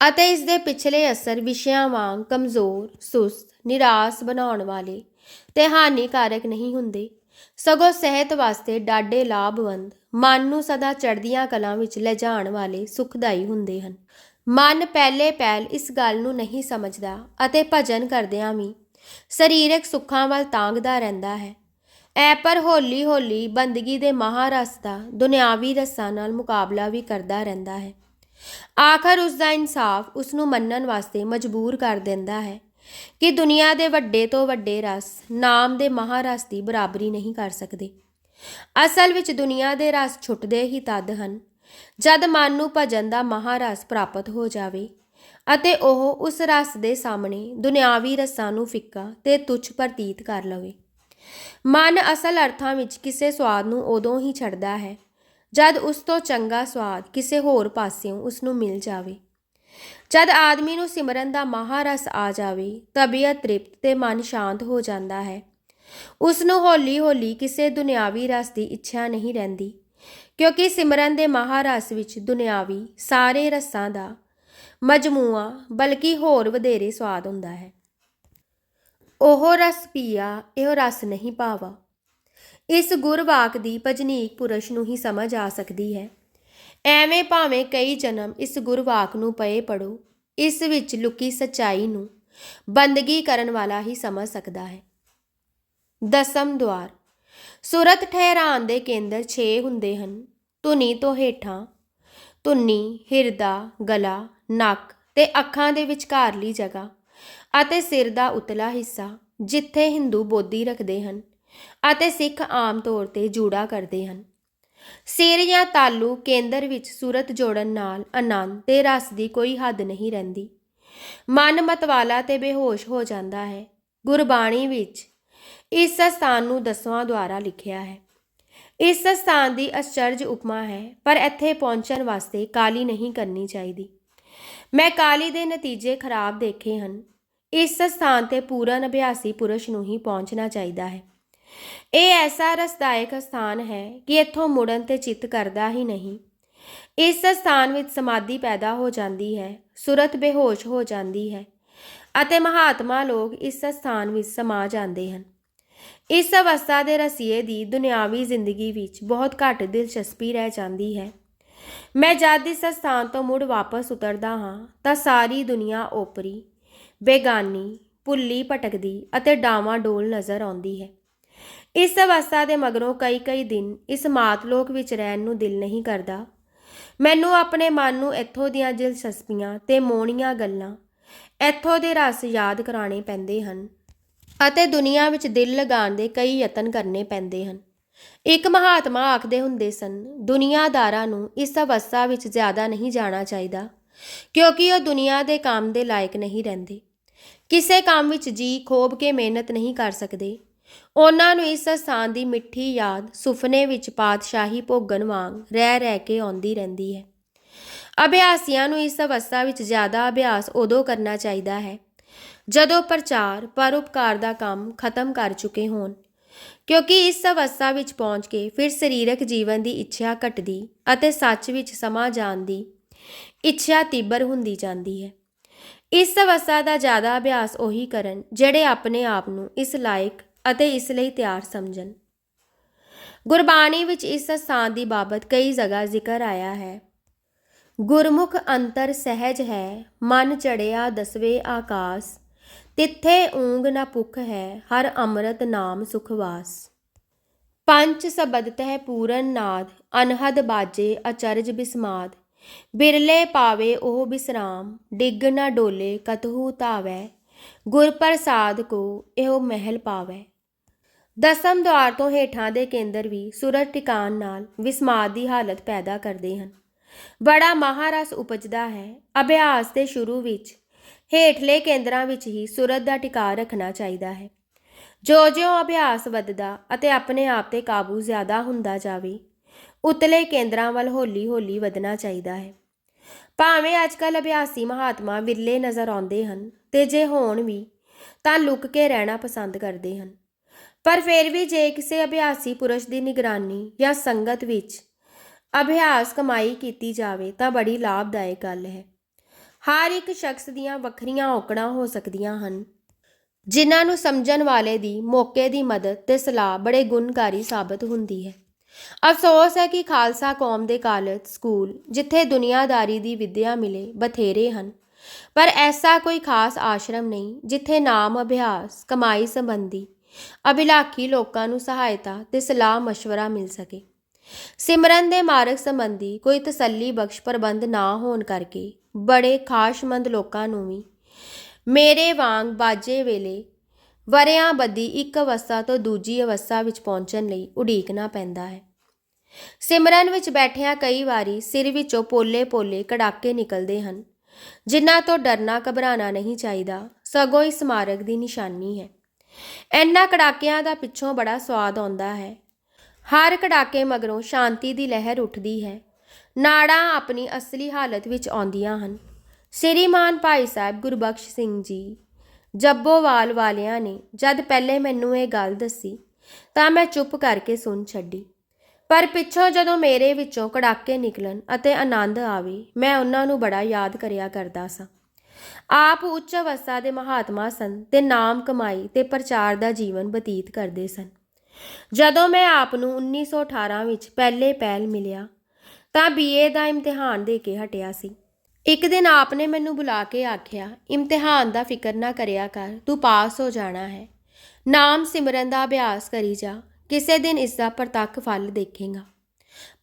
ਅਤੇ ਇਸ ਦੇ ਪਿਛਲੇ ਅਸਰ ਵਿਸ਼ਿਆਂ ਵਾਂਗ ਕਮਜ਼ੋਰ, ਸੁਸਤ ਨਿਰਾਸ ਬਣਾਉਣ ਵਾਲੇ ਤੇ ਹਾਨੀਕਾਰਕ ਨਹੀਂ ਹੁੰਦੇ। ਸਗੋਂ ਸਿਹਤ ਵਾਸਤੇ ਡਾਢੇ ਲਾਭਵੰਦ, ਮਨ ਨੂੰ ਸਦਾ ਚੜ੍ਹਦੀਆਂ ਕਲਾਂ ਵਿੱਚ ਲਿਜਾਣ ਵਾਲੇ ਸੁਖਦਾਈ ਹੁੰਦੇ ਹਨ। ਮਨ ਪਹਿਲੇ ਪਹਿਲ ਇਸ ਗੱਲ ਨੂੰ ਨਹੀਂ ਸਮਝਦਾ ਅਤੇ ਭਜਨ ਕਰਦਿਆਂ ਵੀ ਸਰੀਰਕ ਸੁੱਖਾਂ ਵੱਲ ਤਾਂਗਦਾ ਰਹਿੰਦਾ ਹੈ। ਐ ਪਰ ਹੌਲੀ ਹੌਲੀ ਬੰਦਗੀ ਦੇ ਮਹਾਰਸ ਦਾ ਦੁਨਿਆਵੀ ਰਸਾਂ ਨਾਲ ਮੁਕਾਬਲਾ ਵੀ ਕਰਦਾ ਰਹਿੰਦਾ ਹੈ। ਆਖਰ ਉਸ ਦਾ ਇਨਸਾਫ ਉਸ ਨੂੰ ਮੰਨਣ ਵਾਸਤੇ ਮਜਬੂਰ ਕਰ ਦਿੰਦਾ ਹੈ। ਕਿ ਦੁਨੀਆ ਦੇ ਵੱਡੇ ਤੋਂ ਵੱਡੇ ਰਸ ਨਾਮ ਦੇ ਮਹਾਰਸ ਦੀ ਬਰਾਬਰੀ ਨਹੀਂ ਕਰ ਸਕਦੇ। ਅਸਲ ਵਿੱਚ ਦੁਨੀਆ ਦੇ ਰਸ ਛੁੱਟਦੇ ਹੀ ਤਦ ਹਨ, ਜਦ ਮਨ ਨੂੰ ਭਜਨ ਦਾ ਮਹਾਰਸ ਪ੍ਰਾਪਤ ਹੋ ਜਾਵੇ ਅਤੇ ਉਹ ਉਸ ਰਸ ਦੇ ਸਾਹਮਣੇ ਦੁਨਿਆਵੀ ਰਸਾਂ ਨੂੰ ਫਿੱਕਾ ਤੇ ਤੁਛ ਪ੍ਰਤੀਤ ਕਰ ਲਵੇ। ਮਨ ਅਸਲ ਅਰਥਾਂ ਵਿੱਚ ਕਿਸੇ ਸਵਾਦ ਨੂੰ ਉਦੋਂ ਹੀ ਛੱਡਦਾ ਹੈ, ਜਦ ਉਸ ਤੋਂ ਚੰਗਾ ਸਵਾਦ ਕਿਸੇ ਹੋਰ ਪਾਸਿਓਂ ਉਸ ਨੂੰ ਮਿਲ ਜਾਵੇ। ਜਦ ਆਦਮੀ ਨੂੰ ਸਿਮਰਨ ਦਾ ਮਹਾਰਸ ਆ ਜਾਵੇ, ਤਬੀਅਤ ਤ੍ਰਿਪਤ ਤੇ ਮਨ ਸ਼ਾਂਤ ਹੋ ਜਾਂਦਾ ਹੈ। ਉਸ ਨੂੰ ਹੌਲੀ-ਹੌਲੀ ਕਿਸੇ ਦੁਨਿਆਵੀ ਰਸ ਦੀ ਇੱਛਾ ਨਹੀਂ ਰਹਿੰਦੀ, ਕਿਉਂਕਿ ਸਿਮਰਨ ਦੇ ਮਹਾਰਸ ਵਿੱਚ ਦੁਨਿਆਵੀ ਸਾਰੇ ਰਸਾਂ ਦਾ ਮਜਮੂਆ ਬਲਕਿ ਹੋਰ ਵਧੇਰੇ ਸਵਾਦ ਹੁੰਦਾ ਹੈ। ਉਹ ਰਸ ਪੀਆ, ਇਹੋ ਰਸ ਨਹੀਂ ਪਾਵਾ। ਇਸ ਗੁਰਵਾਕ ਦੀ ਭਜਨੀਕ ਪੁਰਸ਼ ਨੂੰ ਹੀ ਸਮਝ ਆ ਸਕਦੀ ਹੈ। ਐਵੇਂ ਭਾਵੇਂ ਕਈ ਜਨਮ ਇਸ ਗੁਰਵਾਕ ਨੂੰ ਪਏ ਪੜੋ ਇਸ ਵਿੱਚ ਲੁਕੀ ਸਚਾਈ ਨੂੰ ਬੰਦਗੀ ਕਰਨ ਵਾਲਾ ਹੀ ਸਮਝ ਸਕਦਾ ਹੈ। ਦਸਮ ਦਵਾਰ ਸੁਰਤ ਠਹਿਰਾਨ ਦੇ ਕੇਂਦਰ 6 ਹੁੰਦੇ ਹਨ, ਧੁਨੀ ਤੋਂ ਹੇਠਾਂ, ਧੁਨੀ, ਹਿਰਦਾ, ਗਲਾ, ਨੱਕ ਤੇ ਅੱਖਾਂ ਦੇ ਵਿਚਕਾਰਲੀ ਜਗ੍ਹਾ ਅਤੇ ਸਿਰ ਦਾ ਉਤਲਾ ਹਿੱਸਾ ਜਿੱਥੇ ਹਿੰਦੂ ਬੋਧੀ ਰੱਖਦੇ ਹਨ ਅਤੇ ਸਿੱਖ ਆਮ ਤੌਰ ਤੇ ਜੂੜਾ ਕਰਦੇ ਹਨ। ਸਿਰ ਜਾਂ ਤਾਲੂ ਕੇਂਦਰ ਵਿੱਚ ਸੂਰਤ ਜੋੜਨ ਨਾਲ ਆਨੰਦ ਤੇ ਰਸ ਦੀ ਕੋਈ ਹੱਦ ਨਹੀਂ ਰਹਿੰਦੀ। ਮਨ ਮਤਵਾਲਾ ਤੇ ਬੇਹੋਸ਼ ਹੋ ਜਾਂਦਾ ਹੈ। ਗੁਰਬਾਣੀ ਵਿੱਚ ਇਸ ਸਥਾਨ ਨੂੰ ਦਸਵਾਂ ਦੁਆਰਾ ਲਿਖਿਆ ਹੈ। ਇਸ ਸਥਾਨ ਦੀ ਅਚਰਜ ਉਪਮਾ ਹੈ, ਪਰ ਇੱਥੇ ਪਹੁੰਚਣ ਵਾਸਤੇ ਕਾਲੀ ਨਹੀਂ ਕਰਨੀ ਚਾਹੀਦੀ। ਮੈਂ ਕਾਲੀ ਦੇ ਨਤੀਜੇ ਖਰਾਬ ਦੇਖੇ ਹਨ। ਇਸ ਸਥਾਨ ਤੇ ਪੂਰਨ ਅਭਿਆਸੀ ਪੁਰਸ਼ ਨੂੰ ਹੀ ਪਹੁੰਚਣਾ ਚਾਹੀਦਾ ਹੈ। ਇਹ ਐਸਾ ਰਸਦਾਇਕ ਸਥਾਨ ਹੈ ਕਿ ਇੱਥੋਂ ਮੁੜਨ ਤੇ ਚਿੱਤ ਕਰਦਾ ਹੀ ਨਹੀਂ। ਇਸ ਸਥਾਨ ਵਿੱਚ ਸਮਾਧੀ ਪੈਦਾ ਹੋ ਜਾਂਦੀ ਹੈ, ਸੁਰਤ ਬੇਹੋਸ਼ ਹੋ ਜਾਂਦੀ ਹੈ ਅਤੇ ਮਹਾਤਮਾ ਲੋਕ ਇਸ ਸਥਾਨ ਵਿੱਚ ਸਮਾ ਜਾਂਦੇ ਹਨ। ਇਸ ਅਵਸਥਾ ਦੇ ਰਸੀਏ ਦੀ ਦੁਨਿਆਵੀ ਜ਼ਿੰਦਗੀ ਵਿੱਚ ਬਹੁਤ ਘੱਟ ਦਿਲਚਸਪੀ ਰਹਿ ਜਾਂਦੀ ਹੈ। ਮੈਂ ਜਦ ਇਸ ਸਥਾਨ ਤੋਂ ਮੁੜ ਵਾਪਸ ਉਤਰਦਾ ਹਾਂ ਤਾਂ ਸਾਰੀ ਦੁਨੀਆ ਓਪਰੀ, ਬੇਗਾਨੀ, ਭੁੱਲੀ ਭਟਕਦੀ ਅਤੇ ਡਾਵਾਂ ਡੋਲ ਨਜ਼ਰ ਆਉਂਦੀ ਹੈ। ਇਸ ਅਵਸਥਾ ਦੇ ਮਗਰੋਂ ਕਈ ਕਈ ਦਿਨ ਇਸ ਮਾਤ ਲੋਕ ਵਿੱਚ ਰਹਿਣ ਨੂੰ ਦਿਲ ਨਹੀਂ ਕਰਦਾ। ਮੈਨੂੰ ਆਪਣੇ ਮਨ ਨੂੰ ਇੱਥੋਂ ਦੀਆਂ ਦਿਲਚਸਪੀਆਂ ਤੇ ਮੋਹਣੀਆਂ ਗੱਲਾਂ, ਇੱਥੋਂ ਦੇ ਰਸ ਯਾਦ ਕਰਾਣੇ ਪੈਂਦੇ ਹਨ ਅਤੇ ਦੁਨੀਆ ਵਿੱਚ ਦਿਲ ਲਗਾਉਣ ਦੇ ਕਈ ਯਤਨ ਕਰਨੇ ਪੈਂਦੇ ਹਨ। ਇੱਕ ਮਹਾਤਮਾ ਆਖਦੇ ਹੁੰਦੇ ਸਨ, ਦੁਨੀਆਦਾਰਾਂ ਨੂੰ ਇਸ ਅਵਸਥਾ ਵਿੱਚ ਜ਼ਿਆਦਾ ਨਹੀਂ ਜਾਣਾ ਚਾਹੀਦਾ, ਕਿਉਂਕਿ ਉਹ ਦੁਨੀਆ ਦੇ ਕੰਮ ਦੇ ਲਾਇਕ ਨਹੀਂ ਰਹਿੰਦੇ। ਕਿਸੇ ਕੰਮ ਵਿੱਚ ਜੀ ਖੋਬ ਕੇ ਮਿਹਨਤ ਨਹੀਂ ਕਰ ਸਕਦੇ। ਉਹਨਾਂ ਨੂੰ ਇਸ ਅਸਥਾਨ ਦੀ ਮਿੱਠੀ ਯਾਦ ਸੁਪਨੇ ਵਿੱਚ ਪਾਤਸ਼ਾਹੀ ਭੋਗਣ ਵਾਂਗ ਰਹਿ ਰਹਿ ਕੇ ਆਉਂਦੀ ਰਹਿੰਦੀ ਹੈ। ਅਭਿਆਸੀਆਂ ਨੂੰ ਇਸ ਅਵਸਥਾ ਵਿੱਚ ਜ਼ਿਆਦਾ ਅਭਿਆਸ ਉਦੋਂ ਕਰਨਾ ਚਾਹੀਦਾ ਹੈ ਜਦੋਂ ਪ੍ਰਚਾਰ ਪਰਉਪਕਾਰ ਦਾ ਕੰਮ ਖਤਮ ਕਰ ਚੁੱਕੇ ਹੋਣ, ਕਿਉਂਕਿ ਇਸ ਅਵਸਥਾ ਵਿੱਚ ਪਹੁੰਚ ਕੇ ਫਿਰ ਸਰੀਰਕ ਜੀਵਨ ਦੀ ਇੱਛਾ ਘਟਦੀ ਅਤੇ ਸੱਚ ਵਿੱਚ ਸਮਾ ਜਾਣ ਦੀ ਇੱਛਾ ਤੀਬਰ ਹੁੰਦੀ ਜਾਂਦੀ ਹੈ। ਇਸ ਅਵਸਥਾ ਦਾ ਜ਼ਿਆਦਾ ਅਭਿਆਸ ਉਹੀ ਕਰਨ ਜਿਹੜੇ ਆਪਣੇ ਆਪ ਨੂੰ ਇਸ ਲਾਇਕ ਅਤੇ ਇਸ ਲਈ ਤਿਆਰ ਸਮਝਣ। ਗੁਰਬਾਣੀ ਵਿੱਚ ਇਸ ਸਥਾਨ ਦੀ ਬਾਬਤ ਕਈ ਜਗ੍ਹਾ ਜ਼ਿਕਰ ਆਇਆ ਹੈ। ਗੁਰਮੁਖ ਅੰਤਰ ਸਹਿਜ ਹੈ, ਮਨ ਚੜਿਆ ਦਸਵੇਂ ਆਕਾਸ, ਤਿੱਥੇ ਊਂਗ ਨਾ ਭੁਖ ਹੈ, ਹਰ ਅੰਮ੍ਰਿਤ ਨਾਮ ਸੁਖਵਾਸ ਪੰਚ ਸਬਦਤ ਹੈ ਪੂਰਨ ਨਾਦ, ਅਨਹਦ ਬਾਜੇ ਅਚਰਜ ਬਿਸਮਾਦ। ਬਿਰਲੇ ਪਾਵੇ ਉਹ ਬਿਸਰਾਮ, ਡਿੱਗ ਨਾ ਡੋਲੇ ਕਤਹੂ ਧਾਵੈ। ਗੁਰ ਪ੍ਰਸਾਦ ਕੋ ਇਹੋ ਮਹਿਲ ਪਾਵੈ। ਦਸਮ ਦੁਆਰ ਤੋਂ ਹੇਠਾਂ ਦੇ ਕੇਂਦਰ ਵੀ ਸੁਰਤ ਟਿਕਾਣ ਨਾਲ ਵਿਸਮਾਦ ਦੀ ਹਾਲਤ ਪੈਦਾ ਕਰਦੇ ਹਨ। ਬੜਾ ਮਹਾਰਸ ਉਪਜਦਾ ਹੈ। ਅਭਿਆਸ ਦੇ ਸ਼ੁਰੂ ਵਿੱਚ ਹੇਠਲੇ ਕੇਂਦਰਾਂ ਵਿੱਚ ਹੀ ਸੁਰਤ ਦਾ ਟਿਕਾ ਰੱਖਣਾ ਚਾਹੀਦਾ ਹੈ। ਜੋ ਜੋ ਅਭਿਆਸ ਵੱਧਦਾ ਅਤੇ ਆਪਣੇ ਆਪ ਤੇ ਕਾਬੂ ਜ਼ਿਆਦਾ ਹੁੰਦਾ ਜਾਵੇ, ਉਤਲੇ ਕੇਂਦਰਾਂ ਵੱਲ ਹੌਲੀ-ਹੌਲੀ ਵਧਣਾ ਚਾਹੀਦਾ ਹੈ। ਭਾਵੇਂ ਅੱਜਕੱਲ ਅਭਿਆਸੀ ਮਹਾਤਮਾ ਵਿਰਲੇ ਨਜ਼ਰ ਆਉਂਦੇ ਹਨ ਤੇ ਜੇ ਹੋਣ ਵੀ ਤਾਂ ਲੁਕ ਕੇ ਰਹਿਣਾ ਪਸੰਦ ਕਰਦੇ ਹਨ। ਪਰ ਫਿਰ ਵੀ ਜੇ ਕਿਸੇ ਅਭਿਆਸੀ ਪੁਰਸ਼ ਦੀ ਨਿਗਰਾਨੀ ਜਾਂ ਸੰਗਤ ਵਿੱਚ ਅਭਿਆਸ ਕਮਾਈ ਕੀਤੀ ਜਾਵੇ, ਤਾਂ ਬੜੀ ਲਾਭਦਾਇਕ ਗੱਲ ਹੈ। ਹਰ ਇੱਕ ਸ਼ਖਸ ਦੀਆਂ ਵੱਖਰੀਆਂ ਔਕੜਾਂ ਹੋ ਸਕਦੀਆਂ ਹਨ, ਜਿਨ੍ਹਾਂ ਨੂੰ ਸਮਝਣ ਵਾਲੇ ਦੀ ਮੌਕੇ ਦੀ ਮਦਦ ਤੇ ਸਲਾਹ ਬੜੇ ਗੁਣਕਾਰੀ ਸਾਬਤ ਹੁੰਦੀ ਹੈ। ਅਫਸੋਸ ਹੈ ਕਿ ਖਾਲਸਾ ਕੌਮ ਦੇ ਕਾਲਜ, ਸਕੂਲ, ਜਿੱਥੇ ਦੁਨੀਆਦਾਰੀ ਦੀ ਵਿੱਦਿਆ ਮਿਲੇ, ਬਥੇਰੇ ਹਨ। ਪਰ ਐਸਾ ਕੋਈ ਖਾਸ ਆਸ਼ਰਮ ਨਹੀਂ, ਜਿੱਥੇ ਨਾਮ ਅਭਿਆਸ, ਕਮਾਈ ਸੰਬੰਧੀ ਅਭਿਲਾਖੀ ਲੋਕਾਂ ਨੂੰ ਸਹਾਇਤਾ ਤੇ ਸਲਾਹ مشਵਰਾ ਮਿਲ ਸਕੇ। ਸਿਮਰਨ ਦੇ ਮਾਰਗ ਸੰਬੰਧੀ ਕੋਈ ਤਸੱਲੀ ਬਖਸ਼ ਪ੍ਰਬੰਧ ਨਾ ਹੋਣ ਕਰਕੇ ਬੜੇ ਖਾਸ਼ਮੰਦ ਲੋਕਾਂ ਨੂੰ ਵੀ ਮੇਰੇ ਵਾਂਗ ਬਾਜੇ ਵੇਲੇ ਵਰਿਆਂ ਬੱਦੀ ਇੱਕ ਅਵਸਥਾ ਤੋਂ ਦੂਜੀ ਅਵਸਥਾ ਵਿੱਚ ਪਹੁੰਚਣ ਲਈ ਉਡੀਕਣਾ ਪੈਂਦਾ ਹੈ। ਸਿਮਰਨ ਵਿੱਚ ਬੈਠਿਆਂ ਕਈ ਵਾਰੀ ਸਿਰ ਵਿੱਚੋਂ ਪੋਲੇ-ਪੋਲੇ ਕੜਾਕੇ ਨਿਕਲਦੇ ਹਨ, ਜਿਨ੍ਹਾਂ ਤੋਂ ਡਰਨਾ ਘਬਰਾਣਾ ਨਹੀਂ ਚਾਹੀਦਾ, ਸਗੋਂ ਇਸ ਮਾਰਗ ਦੀ ਨਿਸ਼ਾਨੀ ਹੈ। ਇਹਨਾਂ ਕੜਾਕਿਆਂ ਦਾ ਪਿੱਛੋਂ ਬੜਾ ਸਵਾਦ ਆਉਂਦਾ ਹੈ। ਹਰ ਕੜਾਕੇ ਮਗਰੋਂ ਸ਼ਾਂਤੀ ਦੀ ਲਹਿਰ ਉੱਠਦੀ ਹੈ। ਨਾੜਾਂ ਆਪਣੀ ਅਸਲੀ ਹਾਲਤ ਵਿੱਚ ਆਉਂਦੀਆਂ ਹਨ। ਸ੍ਰੀਮਾਨ ਭਾਈ ਸਾਹਿਬ ਗੁਰਬਖਸ਼ ਸਿੰਘ ਜੀ, ਜੱਬੋਵਾਲ ਵਾਲਿਆਂ ਨੇ ਜਦ ਪਹਿਲੇ ਮੈਨੂੰ ਇਹ ਗੱਲ ਦੱਸੀ, ਤਾਂ ਮੈਂ ਚੁੱਪ ਕਰਕੇ ਸੁਣ ਛੱਡੀ। ਪਰ ਪਿੱਛੋਂ ਜਦੋਂ ਮੇਰੇ ਵਿੱਚੋਂ ਕੜਾਕੇ ਨਿਕਲਣ ਅਤੇ ਆਨੰਦ ਆਵੇ, ਮੈਂ ਉਹਨਾਂ ਨੂੰ ਬੜਾ ਯਾਦ ਕਰਿਆ ਕਰਦਾ ਸਾਂ। ਆਪ ਉੱਚ ਅਵਸਥਾ ਦੇ ਮਹਾਤਮਾ ਸਨ ਤੇ ਨਾਮ ਕਮਾਈ ਤੇ ਪ੍ਰਚਾਰ ਦਾ ਜੀਵਨ ਬਤੀਤ ਕਰਦੇ ਸਨ। ਜਦੋਂ ਮੈਂ ਆਪ ਨੂੰ 1918 ਵਿੱਚ ਪਹਿਲੇ ਪਹਿਲ ਮਿਲਿਆ, ਤਾਂ ਬੀਏ ਦਾ ਇਮਤਿਹਾਨ ਦੇ ਕੇ ਹਟਿਆ ਸੀ। ਇੱਕ ਦਿਨ ਆਪ ਨੇ ਮੈਨੂੰ ਬੁਲਾ ਕੇ ਆਖਿਆ, ਇਮਤਿਹਾਨ ਦਾ ਫਿਕਰ ਨਾ ਕਰਿਆ ਕਰ, ਤੂੰ ਪਾਸ ਹੋ ਜਾਣਾ ਹੈ। ਨਾਮ ਸਿਮਰਨ ਦਾ ਅਭਿਆਸ ਕਰੀ ਜਾ, ਕਿਸੇ ਦਿਨ ਇਸ ਦਾ ਪ੍ਰਤੱਖ ਫਲ ਦੇਖੇਗਾ।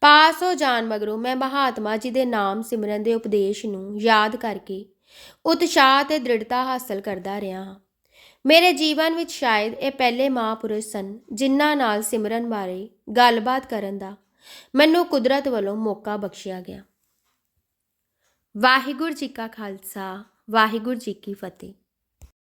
ਪਾਸ ਹੋ ਜਾਣ ਮਗਰੋਂ ਮੈਂ ਮਹਾਤਮਾ ਜੀ ਦੇ ਨਾਮ ਸਿਮਰਨ ਦੇ ਉਪਦੇਸ਼ ਨੂੰ ਯਾਦ ਕਰਕੇ ਉਤਸ਼ਾਹ ਤੇ ਦ੍ਰਿੜਤਾ ਹਾਸਲ ਕਰਦਾ ਰਿਹਾ ਹਾਂ। ਮੇਰੇ ਜੀਵਨ ਵਿੱਚ ਸ਼ਾਇਦ ਇਹ ਪਹਿਲੇ ਮਹਾਂਪੁਰਸ਼ ਸਨ ਜਿਨ੍ਹਾਂ ਨਾਲ ਸਿਮਰਨ ਬਾਰੇ ਗੱਲਬਾਤ ਕਰਨ ਦਾ ਮੈਨੂੰ ਕੁਦਰਤ ਵੱਲੋਂ ਮੌਕਾ ਬਖਸ਼ਿਆ ਗਿਆ। ਵਾਹਿਗੁਰੂ ਜੀ ਕਾ ਖਾਲਸਾ, ਵਾਹਿਗੁਰੂ ਜੀ ਕੀ ਫਤਿਹ।